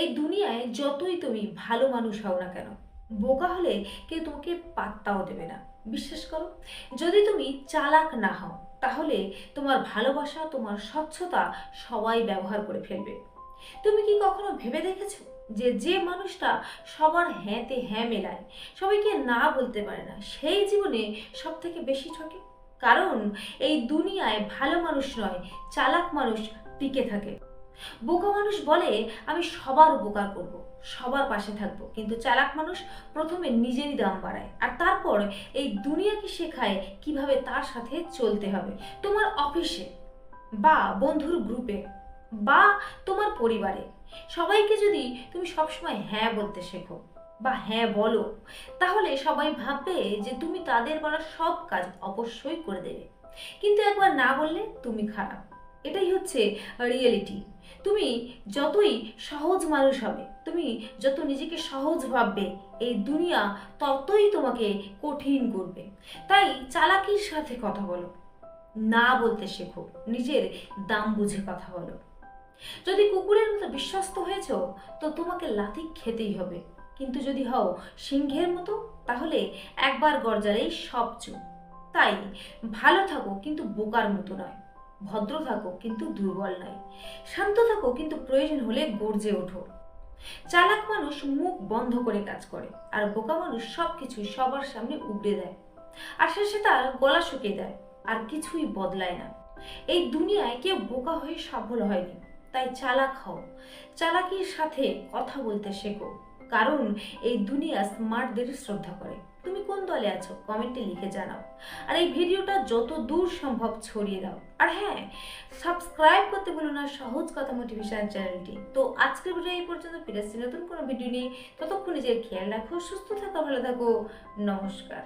এই দুনিয়ায় যতই তুমি ভালো মানুষ হও না কেন, বোকা হলে কেউ তোমাকে পাত্তাও দেবে না। বিশ্বাস করো, যদি তুমি চালাক না হও, তাহলে তোমার ভালোবাসা, তোমার স্বচ্ছতা সবাই ব্যবহার করে ফেলবে। তুমি কি কখনো ভেবে দেখেছ যে যে মানুষটা সবার হ্যাঁতে হ্যাঁ মেলায়, সবাইকে না বলতে পারে না, সেই জীবনে সব থেকে বেশি ঠকে? কারণ এই দুনিয়ায় ভালো মানুষ নয়, চালাক মানুষ টিকে থাকে। বোকা মানুষ বলে, আমি সবার উপকার করব, সবার পাশে থাকব। কিন্তু চালাক মানুষ প্রথমে নিজেরই দাম বাড়ায় আর তারপর এই দুনিয়াকে শেখায় কীভাবে তার সাথে চলতে হবে। তোমার অফিসে বা বন্ধুর গ্রুপে বা তোমার পরিবারে সবাইকে যদি তুমি সবসময় হ্যাঁ বলতে শেখো বা হ্যাঁ বলো, তাহলে সবাই ভাববে যে তুমি তাদের বলা সব কাজ অবশ্যই করে দেবে। কিন্তু একবার না বললে তুমি খারাপ। এটাই হচ্ছে রিয়েলিটি তুমি যতই সহজ মানুষ হবে, তুমি যত নিজেকে সহজ ভাববে, এই দুনিয়া ততই তোমাকে কঠিন করবে। তাই চালাকির সাথে কথা বলো, না বলতে শেখো, নিজের দাম বুঝে কথা বলো। যদি কুকুরের মতো বিশ্বস্ত হয়েছ, তো তোমাকে লাথি খেতেই হবে। কিন্তু যদি হও সিংহের মতো, তাহলে একবার গরজালেই সব চুপ। তাই ভালো থাকো, কিন্তু বোকার মতো নয়। ভদ্র থাকো, কিন্তু দুর্বল নয় শান্ত থাকো, কিন্তু প্রয়োজন হলে গর্জে ওঠো। চালাক মানুষ মুখ বন্ধ করে কাজ করে, আর বোকা মানুষ সব কিছুই সবার সামনে উগড়ে দেয়। আর শেষে তার গলা শুকিয়ে দেয়, আর কিছুই বদলায় না। এই দুনিয়ায় কেউ বোকা হয়ে সফল হয়নি, তাই চালাক হও। চালাকির সাথে কথা বলতে শেখো, কারণ এই দুনিয়া স্মার্টদের শ্রদ্ধা করে। দলে আছো কমেন্টে লিখে জানাও। আর এই ভিডিওটা যত দূর সম্ভব ছড়িয়ে দাও। আর হ্যাঁ সাবস্ক্রাইব করতে ভুলো না, সহজ কথা মোটিভেশন চ্যানেলটি তো আজকের ভিডিও এই পর্যন্ত, ফিরে আসছি নতুন কোনো ভিডিও নিয়ে। ততক্ষণ নিজের খেয়াল রাখো, সুস্থ থাকো, ভালো থাকো, নমস্কার।